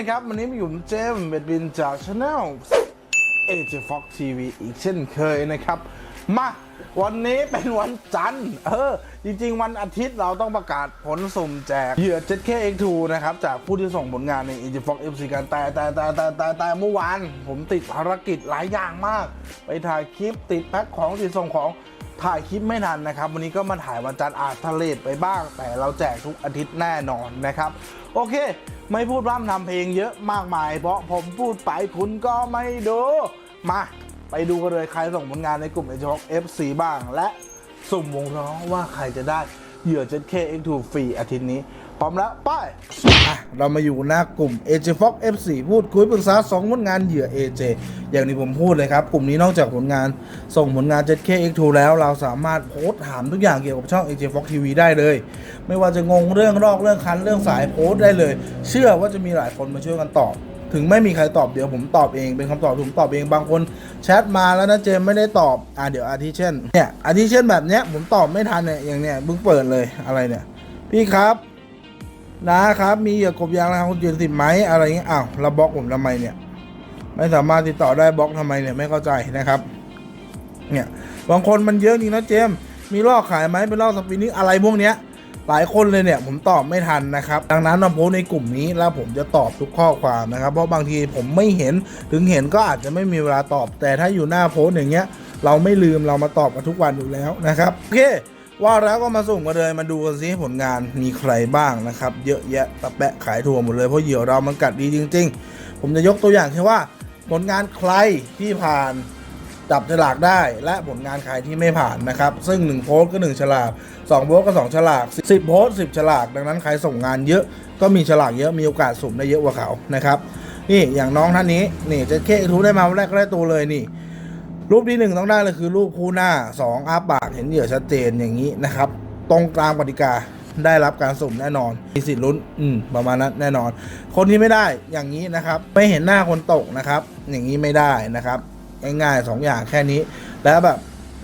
นะครับ วันนี้มาอยู่เจมส์เบดบินจากช anel AJ Fox TV อีกเช่นเคยนะครับ มาวันนี้เป็นวันจันทร์ เออ จริง ๆ วันอาทิตย์เราต้องประกาศผลสุ่มแจก เหยื่อ 7KX2 นะครับ จากผู้ที่ส่งผลงานใน AJ Fox FC กันแต่แต่แต่แต่แต่แต่เมื่อวาน ผมติดภารกิจหลายอย่างมาก ไปถ่ายคลิปติดแพ็คของติดส่งของถ่ายคลิปไม่ทันนะครับ วันนี้ก็มาถ่ายวันจันทร์อาจทะเลไปบ้าง แต่เราแจกทุกอาทิตย์แน่นอนนะครับ โอเค ไม่พูดร่ำทำเพลงเยอะมากมาย เพราะผมพูดไปคุณก็ไม่ดู มา ไปดูกันเลยใครส่งผลงานในกลุ่มไอ FC บ้าง และสุ่มวงร้องว่าใครจะได้เหยื่อเจ็ดเคเอ็กทูฟรีอาทิตย์นี้ พร้อมแล้วไป้ายอะเรามาอยู่หน้ากลุ่ม AJ Fox F4 พูดคุยปรึกษา2ผลงานเหยื่อ AJ อย่างที่ผมพูดเลยครับ กลุ่มนี้นอกจากผลงานส่งผลงาน 7K X2 แล้วเราสามารถโพสถามทุกอย่างเกี่ยวกับช่อง AJ Fox TV ได้เลย ไม่ว่าจะงงเรื่องรอกเรื่องคันเรื่องสายโพสได้เลย เชื่อว่าจะมีหลายคนมาช่วยกันตอบถึงไม่มีใครตอบเดี๋ยวผมตอบเองเป็นคำตอบผมตอบเองบางคนแชทมาแล้วนะเจมไม่ได้ตอบอะเดี๋ยวอาทิเช่นเนี่ยอาทิเช่นแบบเนี้ยผมตอบไม่ทันเนี่ยอย่างเนี้ยเพิ่งเปิดเลยอะไรเนี่ยพี่ครับ นะครับ มีเหยื่อกบยางราคาคุณยืนสิบไหมอะไรเงี้ยอ้าวแล้วบล็อกผมทำไมเนี่ย ไม่สามารถติดต่อได้บล็อกทำไมเนี่ยไม่เข้าใจนะครับ เนี่ยบางคนมันเยอะจริงนะเจมมีลอกขายไหมเป็นลอกสปินนิ่งอะไรพวกเนี้ยหลายคนเลยเนี่ยผมตอบไม่ทันนะครับ ดังนั้นมาโพสในกลุ่มนี้แล้วผมจะตอบทุกข้อความนะครับ เพราะบางทีผมไม่เห็นถึงเห็นก็อาจจะไม่มีเวลาตอบ แต่ถ้าอยู่หน้าโพสอย่างเงี้ย เราไม่ลืมเรามาตอบกันทุกวันอยู่แล้วนะครับโอเค ว่าแล้วก็มาสุ่มกันเลยมาดูกันซิผลงานมีใครบ้างนะครับ เยอะแยะตะแปะขายถั่วหมดเลยเพราะเหยื่อเรามันกัดดีจริง ๆ ผมจะยกตัวอย่างแค่ว่า ผลงานใครที่ผ่านจับฉลากได้และผลงานใครที่ไม่ผ่านนะครับ ซึ่ง 1 โพสก็ 1 ฉลาก 2 โพสก็ 2 ฉลาก 10 โพสต์10 ฉลาก ดังนั้นใครส่งงานเยอะก็มีฉลากเยอะมีโอกาสสุ่มได้เยอะกว่าเขานะครับนี่อย่างน้องท่านนี้นี่จะเคทูได้มาวันแรกก็ได้ตัวเลยนี่ รูปที่หนึ่งต้องได้เลยคือรูปคู่หน้า2อ้าปากเห็นเหยื่อชัดเจนอย่างนี้นะครับ ตรงกลางกติกาได้รับการสุ่มแน่นอนมีสิทธิ์ลุ้นอืมประมาณนั้นแน่นอน คนที่ไม่ได้อย่างนี้นะครับ ไม่เห็นหน้าคนตกนะครับ อย่างนี้ไม่ได้นะครับ ง่ายๆสองอย่างแค่นี้ แล้วแบบ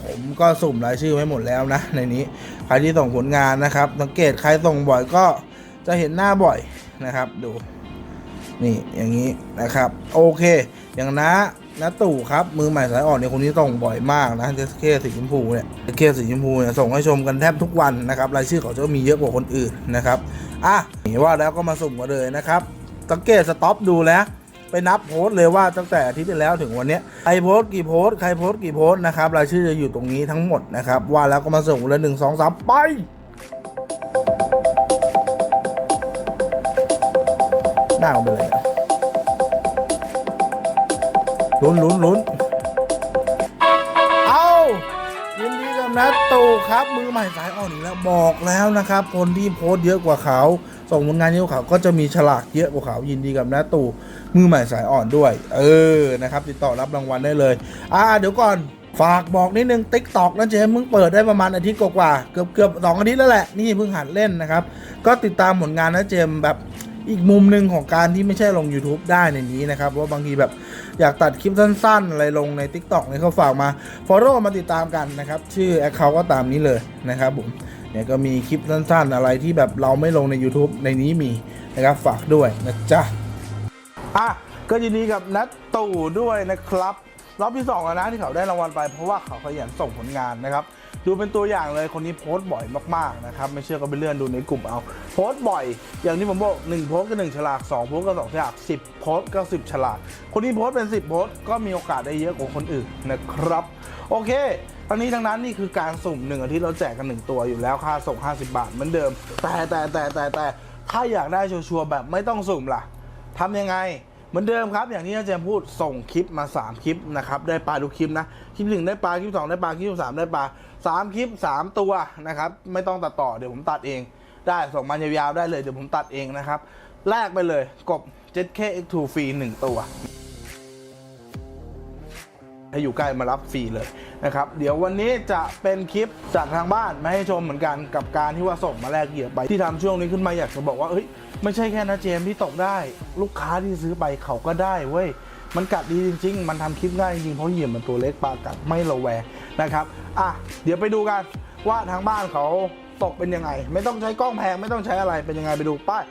ผมก็สุ่มรายชื่อไว้หมดแล้วนะ ในนี้ใครที่ส่งผลงานนะครับสังเกตใครส่งบ่อยก็จะเห็นหน้าบ่อยนะครับ ดู นี่อย่างนี้นะครับ โอเค อย่างน้า น้าตู่ครับ มือใหม่สายอ่อนเนี่ยคนนี้ส่งบ่อยมากนะเจสเคสีชมพูเนี่ยเจสเคสีชมพูเนี่ยส่งให้ชมกันแทบทุกวันนะครับรายชื่อเขาจะมีเยอะกว่าคนอื่นนะครับอะว่าแล้วก็มาสุ่มกันเลยนะครับสังเกตสต็อปดูแล้วไปนับโพสต์เลยว่าตั้งแต่อาทิตย์ที่แล้วถึงวันนี้ใครโพสต์กี่โพสต์ใครโพสต์กี่โพสต์นะครับรายชื่อจะอยู่ตรงนี้ทั้งหมดนะครับว่าแล้วก็มาส่งเลยหนึ่งสองสามไปหน้าเอาไปเลย ลุ้นลุ้นลุ้นเอายินดีกับนัทตู่ครับ มือใหม่สายอ่อนอีกแล้วบอกแล้วนะครับ คนที่โพสต์เยอะกว่าเขาส่งผลงานเยอะกว่าเขาก็จะมีฉลากเยอะกว่าเขายินดีกับนัทตู่มือใหม่สายอ่อนด้วย เออนะครับ ติดต่อรับรางวัลได้เลย อ่า เดี๋ยวก่อนฝากบอกนิดนึงติ๊กต็อกนะเจมมึงเปิดได้ประมาณอาทิตย์กว่าเกือบเกือบสองอาทิตย์แล้วแหละ นี่เพิ่งหัดเล่นนะครับ ก็ติดตามผลงานนะเจมแบบ อีกมุมหนึ่งของการที่ไม่ใช่ลง YouTube ได้ในนี้นะครับเพราะว่าบางทีแบบอยากตัดคลิปสั้นๆ อะไรลงใน Tik t o อกเนี่ยเขาฝากมา Follow มาติดตามกันนะครับ ชื่อ Account ก็ตามนี้เลยนะครับผมเนี่ยก็มีคลิปสั้นๆ อะไรที่แบบเราไม่ลงใน YouTube ในนี้มีนะครับฝากด้วยนะจ๊ะอะก็ยินดีกับนัทตู่ด้วยนะครับรอบที่2แล้วนะที่เขาได้รางวัลไปเพราะว่าเขาขยันส่งผลงานนะครับ ดูเป็นตัวอย่างเลยคนนี้โพสต์บ่อยมากๆนะครับไม่เชื่อก็ไปเลื่อนดูในกลุ่มเอา โพสต์บ่อย อย่างที่ผมบอก1โพสต์ก็1ฉลาก2โพสต์ก็2ฉลาก10 โพสต์ก็10 ฉลาก คนที่โพสต์เป็น 10 โพสต์ก็มีโอกาสได้เยอะกว่าคนอื่นนะครับ โอเคทั้งนี้ทั้งนั้นนี่คือการสุ่มหนึ่งอาทิตย์เราแจกกัน1ตัวอยู่แล้วค่าส่ง 50 บาทเหมือนเดิม แต่แต่แต่แต่แต่ถ้าอยากได้ชัวร์แบบไม่ต้องสุ่มล่ะทำยังไงเหมือนเดิมครับ อย่างที่อาจารย์พูดส่งคลิปมา 3 คลิปนะครับได้ปลาทุกคลิปนะ คลิปหนึ่งได้ปลาคลิปสองได้ปลาคลิปสามได้ปลา สามคลิป3ตัวนะครับ ไม่ต้องตัดต่อเดี๋ยวผมตัดเอง ได้ส่งมายาวๆได้เลยเดี๋ยวผมตัดเองนะครับแลกไปเลยกบ 7K X2 ฟรี1ตัวถ้าอยู่ใกล้มารับฟรีเลยนะครับเดี๋ยววันนี้จะเป็นคลิปจากทางบ้านมาให้ชมเหมือนกันกับการที่ว่าส่งมาแลกเหยื่อไปที่ทำช่วงนี้ขึ้นมาอยากจะบอกว่าเอ้ยไม่ใช่แค่นะเจมที่ตกได้ ลูกค้าที่ซื้อไปเขาก็ได้เว้ย มันกัดดีจริง ๆ มันทำคลิปง่ายจริงเพราะเหยี่ยมมันตัวเล็กปลากัดไม่ระแวงนะครับอะเดี๋ยวไปดูกันว่าทางบ้านเขาตกเป็นยังไง ไม่ต้องใช้กล้องแพงไม่ต้องใช้อะไรเป็นยังไงไปดูป้าย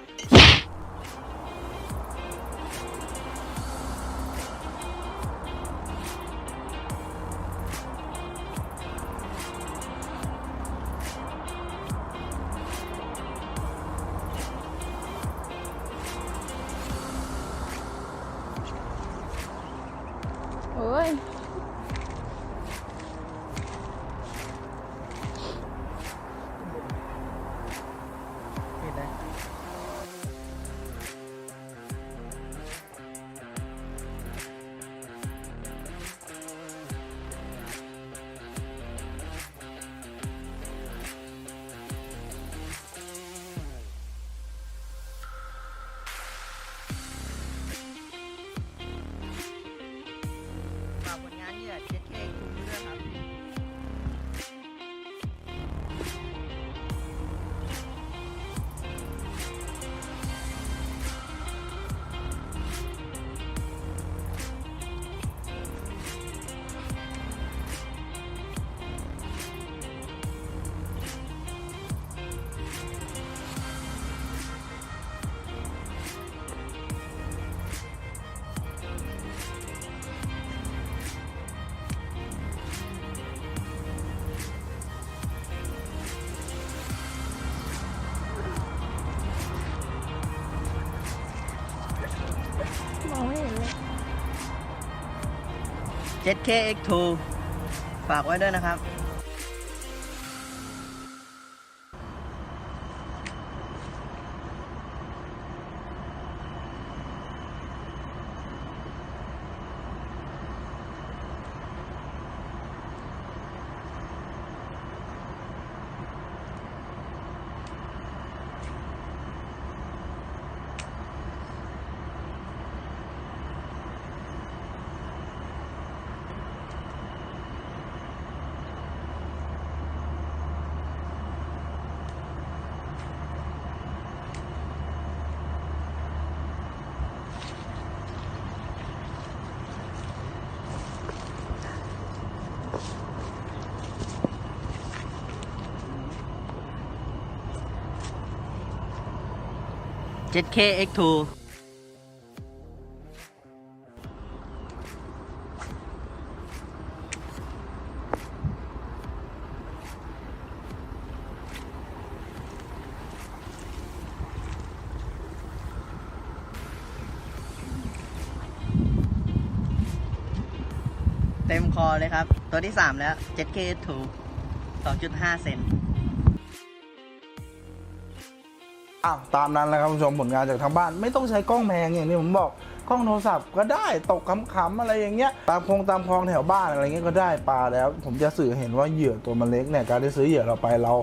7K X2 ฝากไว้ด้วยนะครับ 7K X2 เต็มคอเลยครับ ตัวที่ 3 แล้ว 7K X2 2.5 เซน อ้าวตามนั้นแหละครับคุณผู้ชมผลงานจากทางบ้าน ไม่ต้องใช้กล้องแพงอย่างที่ผมบอกกล้องโทรศัพท์ก็ได้ตกขำๆอะไรอย่างเงี้ยตามคงตามคลองแถวบ้านอะไรเงี้ยก็ได้ปลาแล้ว ผมจะสื่อเห็นว่าเหยื่อตัวมันเล็กเนี่ยการที่ซื้อเหยื่อเราไปเรา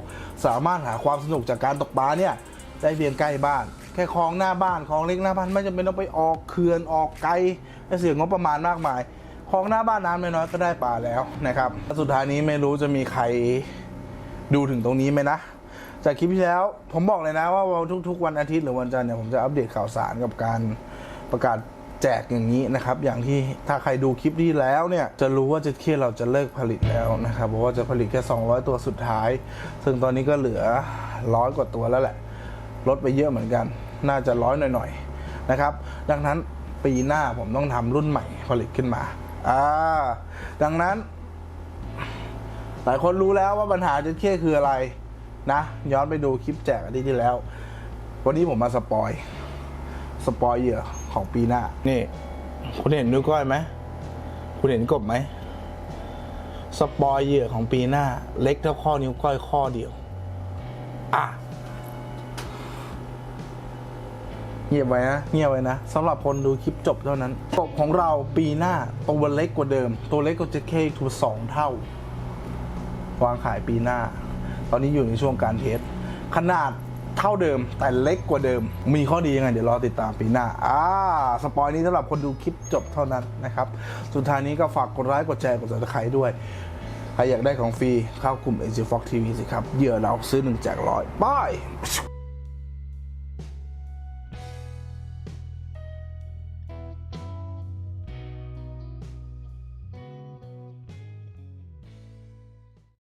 สามารถหาความสนุกจากการตกปลาเนี่ยได้เพียงใกล้บ้าน แค่คลองหน้าบ้านคลองเล็กหน้าบ้านไม่จำเป็นต้องไปออกเขื่อนออกไกลเสียงบประมาณมากมายคลองหน้าบ้านน้ำน้อยๆก็ได้ปลาแล้วนะครับสุดท้ายนี้ไม่รู้จะมีใครดูถึงตรงนี้ไหมนะ จากคลิปที่แล้ว ผมบอกเลยนะว่าวันทุกๆ วันอาทิตย์หรือวันจันทร์เนี่ยผมจะอัปเดตข่าวสารกับการประกาศแจกอย่างนี้นะครับ อย่างที่ถ้าใครดูคลิปที่แล้วเนี่ย จะรู้ว่าเจ็ดเคเราจะเลิกผลิตแล้วนะครับ เพราะว่าจะผลิตแค่ 200 ตัวสุดท้าย ซึ่งตอนนี้ก็เหลือร้อยกว่าตัวแล้วแหละ ลดไปเยอะเหมือนกัน น่าจะร้อยหน่อยๆนะครับ ดังนั้นปีหน้าผมต้องทำรุ่นใหม่ผลิตขึ้นมาอ่าดังนั้น หลายคนรู้แล้วว่าปัญหาเจ็ดเคคืออะไร นะ ย้อนไปดูคลิปแจกอาทิตย์ที่แล้ว วันนี้ผมมาสปอย สปอยเหยื่อของปีหน้า นี่ คุณเห็นนิ้วก้อยไหม คุณเห็นกบไหม สปอยเหยื่อของปีหน้า เล็กเท่าข้อนิ้วก้อยข้อเดียว อะเงียบไว้นะเงียบไว้นะสำหรับคนดูคลิปจบเท่านั้นกบของเราปีหน้าตัวเล็กกว่าเดิม ตัวเล็กกว่าเจ็ดเคทูสองเท่า วางขายปีหน้า ตอนนี้อยู่ในช่วงการเทสขนาดเท่าเดิมแต่เล็กกว่าเดิม มีข้อดียังไง เดี๋ยวรอติดตามปีหน้าอ่าสปอยนี้สำหรับคนดูคลิปจบเท่านั้นนะครับ สุดท้ายนี้ก็ฝากกดไลค์กดแชร์กด subscribe ด้วย ใครอยากได้ของฟรีเข้ากลุ่ม a g Fox TV สิครับเหยื่อเราซื้อหนึ่งแจกร้อยบาย